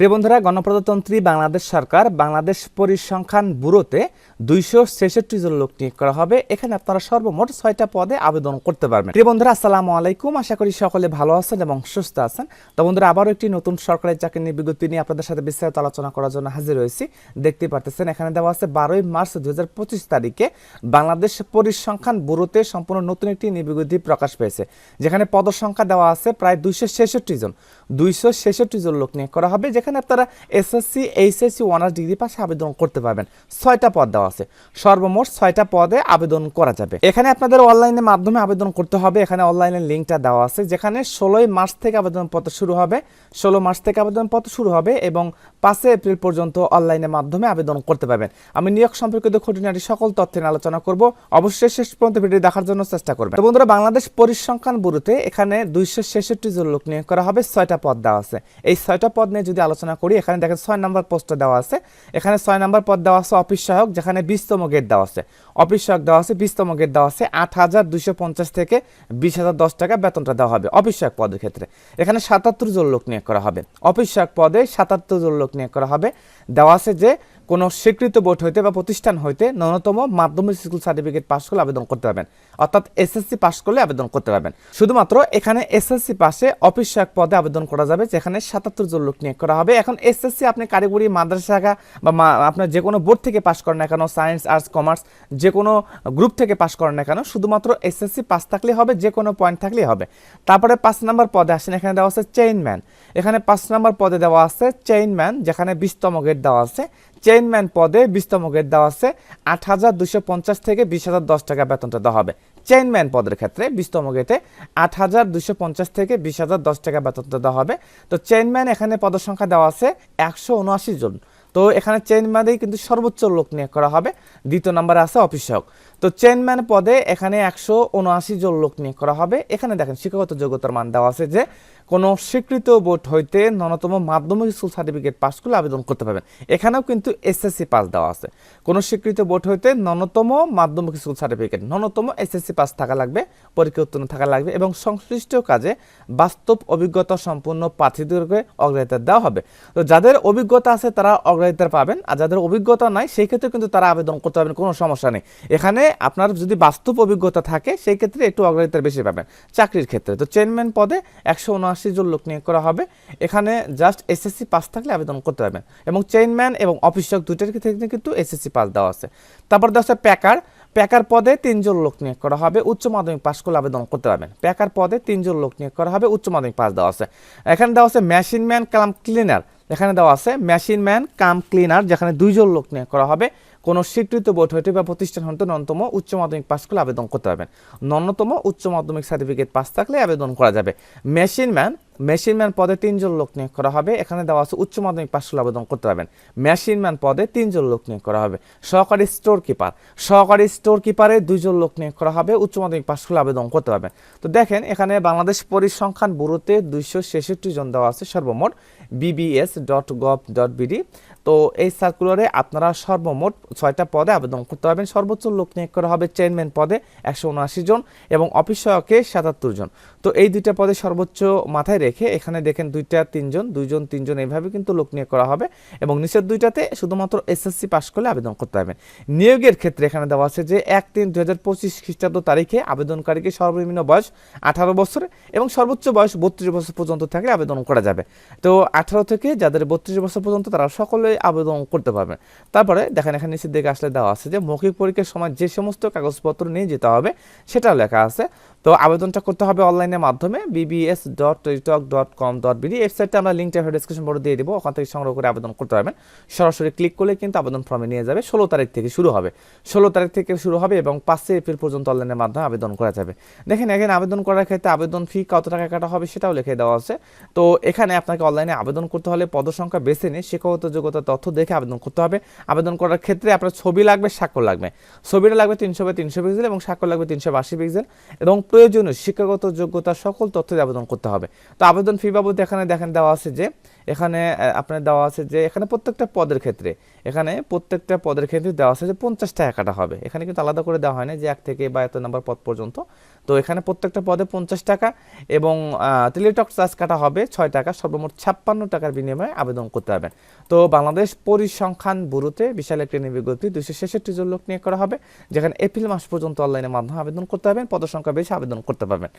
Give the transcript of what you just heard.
প্রিয় বন্ধুরা, গণপ্রজাতন্ত্রী বাংলাদেশ সরকার বাংলাদেশ পরিসংখ্যান ব্যুরোতে দুইশো ছেষট্টি জন লোক নিয়োগ করা হবে। এখানে আপনারা সর্বমোট ছয়টা পদে আবেদন করতে পারবেন। প্রিয় বন্ধুরা, আসসালামু আলাইকুম। আশা করি সকলে ভালো আছেন এবং সুস্থ আছেন। তো বন্ধুরা, আবারও একটি নতুন সরকারি চাকরি নিয়ে বিজ্ঞপ্তি নিয়ে আপনাদের সাথে বিস্তারিত আলোচনা করার জন্য হাজির হয়েছি দেখতে পারতেছেন, এখানে দেওয়া আছে বারোই মার্চ দুই হাজার পঁচিশ তারিখে বাংলাদেশ পরিসংখ্যান ব্যুরোতে সম্পূর্ণ নতুন একটি নিবিজ্ঞপ্তি প্রকাশ পেয়েছে, যেখানে পদসংখ্যা দেওয়া আছে প্রায় দুইশো ছেষট্টি জন। দুইশো ছেষট্টি জন লোক নিয়োগ করা হবে, যেখানে আপনারা এসএসসি এইচএসসি অনার্স ডিগ্রি পাশে আবেদন করতে পারবেন। ছয়টা পদ দেওয়া আছে। সর্বমোট ছয়টা পদে আবেদন করা যাবে। এখানে আপনাদের অনলাইনের মাধ্যমে আবেদন করতে হবে। এখানে অনলাইনের লিঙ্কটা দেওয়া আছে, যেখানে ষোলোই মার্চ থেকে আবেদনপত্র শুরু হবে। ষোলো মার্চ থেকে আবেদনপত্র শুরু হবে এবং পাঁচই এপ্রিল পর্যন্ত অনলাইনের মাধ্যমে আবেদন করতে পারবেন। আমি নিয়োগ সম্পর্কিত খুঁটিনাটি সকল তথ্য নিয়ে আলোচনা করব। অবশ্যই শেষ পর্যন্ত ভিডিও দেখার জন্য চেষ্টা করবেন। তো বন্ধুরা, বাংলাদেশ পরিসংখ্যান ব্যুরোতে এখানে দুইশো ছেষট্টি জন লোক নিয়োগ করা হবে। ছয়টা পদ দেওয়া আছে। এই ছয়টা পদ নিয়ে যদি আলোচনা করি, এখানে দেখেন ছয় নম্বর পোস্টটা দেওয়া আছে। এখানে ছয় নম্বর পদ দেওয়া আছে অফিস সহায়ক, যেখানে বিশতম গেট দেওয়া আছে। অফিস সহায়ক দেওয়া আছে, বিশতম গেট দেওয়া আছে, আট হাজার দুইশো পঞ্চাশ থেকে বিশ হাজার দশ টাকা বেতনটা দেওয়া হবে অফিস সহায়ক পদের ক্ষেত্রে। এখানে সাতাত্তর জন লোক নিয়োগ করা হবে। অফিস সহায়ক পদে সাতাত্তর জন লোক নিয়োগ করা হবে। দেওয়া আছে যে কোনো স্বীকৃত বোর্ড হইতে বা প্রতিষ্ঠান হইতে ন্যূনতম মাধ্যমিক স্কুল সার্টিফিকেট পাস করলে আবেদন করতে পারবেন। অর্থাৎ এসএসসি পাস করলে আবেদন করতে পারবেন। শুধুমাত্র এখানে এসএসসি পাশে অফিস সহায়ক পদে আবেদন করা যাবে, যেখানে সাতাত্তর জন লোক নিয়োগ করা হবে। এখন এসএসসি আপনি কারিগরি, মাদ্রাসা শাখা বা আপনার যে কোনো বোর্ড থেকে পাস করেন না কেন, সায়েন্স, আর্টস, কমার্স, যে কোনো গ্রুপ থেকে পাস করেন না কেন, শুধুমাত্র এসএসসি পাস থাকলেই হবে, যে কোনো পয়েন্ট থাকলেই হবে। তারপরে পাঁচ নম্বর পদে আসেন, এখানে দেওয়া আছে চেইনম্যান। এখানে পাঁচ নম্বর পদে দেওয়া আছে চেইনম্যান, যেখানে বিশতম গেট দেওয়া আছে। চেইনম্যান পদে বিশতম গেট দেওয়া আছে। আট হাজার দুশো পঞ্চাশ থেকে বিশ হাজার দশ টাকা বেতনটা দেওয়া হবে। চেইনম্যান পদের ক্ষেত্রে বিশতম গেটে আট হাজার দুশো পঞ্চাশ থেকে বিশ হাজার দশ টাকা বেতনটা দেওয়া হবে। তো চেইনম্যান এখানে পদের সংখ্যা দেওয়া আছে একশো উনআশি জন। তো এখানে চেইনম্যানেই কিন্তু সর্বোচ্চ লোক নিয়োগ করা হবে। দ্বিতীয় নম্বরে আছে অফিস সহায়ক তো চেইনম্যান পদে এখানে একশো উনআশি জন লোক নিয়োগ করা হবে। এখানে দেখেন শিক্ষাগত যোগ্যতার মান দেওয়া আছে যে, কোনো স্বীকৃত বোর্ড হইতে ন্যূনতম মাধ্যমিক স্কুল সার্টিফিকেট পাস করলে আবেদন করতে পারবেন। এখানেও কিন্তু এসএসসি পাস দেওয়া আছে। কোনো স্বীকৃত বোর্ড হইতে ন্যূনতম মাধ্যমিক স্কুল সার্টিফিকেট, ন্যূনতম এসএসসি পাস থাকা লাগবে, পরীক্ষা উত্তীর্ণ থাকা লাগবে এবং সংশ্লিষ্ট কাজে বাস্তব অভিজ্ঞতা সম্পন্ন প্রার্থীদেরকে অগ্রাধিকার দেওয়া হবে। তো যাদের অভিজ্ঞতা আছে তারা অগ্রাধিকার পাবেন, আর যাদের অভিজ্ঞতা নাই, সেই ক্ষেত্রে কিন্তু তারা আবেদন করতে পারবেন, কোনো সমস্যা নেই। এখানে আপনার যদি বাস্তব অভিজ্ঞতা থাকে, সেই ক্ষেত্রে একটু অগ্রাধিকার বেশি পাবেন। চাকরির ক্ষেত্রে। তো চেয়ারম্যান পদে একশো উনআশি জন লোক নিয়োগ করা হবে। এখানে জাস্ট এসএসসি পাস থাকলে আবেদন করতে পারবেন। এবং চেইনম্যান এবং অফিসক দুইটার ক্ষেত্রে কিন্তু এসএসসি পাস দেওয়া আছে। তারপর দেওয়া আছে প্যাকার প্যাকার পদে তিনজন লোক নিয়োগ করা হবে। উচ্চ মাধ্যমিক পাস করলে আবেদন করতে পারবেন। প্যাকার পদে তিনজন লোক নিয়োগ করা হবে। উচ্চ মাধ্যমিক পাস দেওয়া আছে। এখানে দেওয়া আছে মেশিন ম্যান কাম ক্লিনার এখানে দেওয়া আছে মেশিন ম্যান কাম ক্লিনার যেখানে দুইজন লোক নিয়োগ করা হবে। কোনো স্বীকৃত বোর্ড হইতে বা প্রতিষ্ঠান হইতে ন্যূনতম উচ্চ মাধ্যমিক পাস করলে আবেদন করতে পারবেন। ন্যূনতম উচ্চ মাধ্যমিক সার্টিফিকেট পাস থাকলে আবেদন করা যাবে। মেশিন ম্যান মেশিন ম্যান পদে তিনজন লোক নিয়োগ করা হবে। এখানে দেওয়া আছে, উচ্চ মাধ্যমিক পাস করলে আবেদন করতে পারবেন। মেশিন ম্যান পদে তিনজন লোক নিয়োগ করা হবে। সহকারী স্টোর কিপার সহকারী স্টোর কিপারে দুইজন লোক নিয়োগ করা হবে। উচ্চ মাধ্যমিক পাস করলে আবেদন করতে পারবেন। তো দেখেন, এখানে বাংলাদেশ পরিসংখ্যান ব্যুরোতে দুইশো ছেষট্টি জন দেওয়া আছে সর্বমোট। BBS dot gov dot BD তো এই সার্কুলারে আপনারা সর্বমোট ছয়টা পদে আবেদন করতে পারবেন। সর্বোচ্চ লোক নিয়োগ করা হবে চেয়ারম্যান পদে একশো উনআশি জন এবং অফিস সহায়কে সাতাত্তর জন। তো এই দুইটা পদে সর্বোচ্চ মাথায় রেখে এখানে দেখেন দুইটা তিনজন দুইজন তিনজন এইভাবে কিন্তু লোক নিয়োগ করা হবে এবং নিচের দুইটাতে শুধুমাত্র এসএসসি পাস করলে আবেদন করতে পারবেন। নিয়োগের ক্ষেত্রে এখানে দেওয়া আছে যে এক তিন দু হাজার পঁচিশ খ্রিস্টাব্দ তারিখে আবেদনকারীকে সর্বনিম্ন বয়স আঠারো বছর এবং সর্বোচ্চ বয়স বত্রিশ বছর পর্যন্ত থাকলে আবেদন করা যাবে। তো আঠারো থেকে যাদের বত্রিশ বছর পর্যন্ত তারা সকলে আবেদন করতে পারবেন। তারপরে দেখেন, এখানে নিচের দিকে আসলে দেওয়া আছে যে, মৌখিক পরীক্ষার সময় যে সমস্ত কাগজপত্র নিয়ে যেতে হবে সেটাও লেখা আছে। তো আবেদনটা করতে হবে অনলাইনের মাধ্যমে BBS dot TikTok dot com dot BD ওয়েবসাইটটা আমরা লিঙ্কটা ডিসক্রিপশন বোর্ডে দিয়ে দেবো, ওখান থেকে সংগ্রহ করে আবেদন করতে পারবেন। সরাসরি ক্লিক করলে কিন্তু আবেদন ফর্মে নিয়ে যাবে, ষোলো তারিখ থেকে শুরু হবে। ষোলো তারিখ থেকে শুরু হবে এবং পাঁচই এপ্রিল পর্যন্ত অনলাইনের মাধ্যমে আবেদন করা যাবে। দেখেন, এখানে আবেদন করার ক্ষেত্রে আবেদন ফি কত টাকা কাটা হবে সেটাও লিখে দেওয়া আছে। তো এখানে আপনাকে অনলাইনে আবেদন করতে হলে পদসংখ্যা বেছে নিয়ে শিক্ষাগত যোগ্যতা তথ্য দেখে আবেদন করতে হবে। আবেদন করার ক্ষেত্রে আপনার ছবি লাগবে, স্বাক্ষর লাগবে। ছবিটা লাগবে তিনশো বাই তিনশো পিক্সেল এবং স্বাক্ষর লাগবে তিনশো আশি পিক্সেল এবং প্রয়োজনীয় শিক্ষাগত যোগ্যতা সকল তথ্য দিয়ে আবেদন করতে হবে। তো আবেদন ফি বাবদ এখানে দেখেন দেওয়া আছে যে, এখানে আপনার দেওয়া আছে যে, এখানে প্রত্যেকটা পদের ক্ষেত্রে, এখানে প্রত্যেকটা পদের ক্ষেত্রে দেওয়া আছে যে পঞ্চাশ টাকা কাটা হবে। এখানে কিন্তু আলাদা করে দেওয়া হয় না যে এক থেকে বা এত নাম্বার পদ পর্যন্ত। তো এখানে প্রত্যেকটা পদে পঞ্চাশ টাকা এবং টেলিটক চার্জ কাটা হবে ছয় টাকা, সর্বমোট ছাপ্পান্ন টাকার বিনিময়ে আবেদন করতে পারবেন। তো বাংলাদেশ পরিসংখ্যান ব্যুরোতে বিশাল একটি বিজ্ঞপ্তি দুইশো ছেষট্টি জন লোক নিয়োগ করা হবে, যেখানে এপ্রিল মাস পর্যন্ত অনলাইনের মাধ্যমে আবেদন করতে পারবেন পদসংখ্যা বেশি আবেদন করতে পারবেন।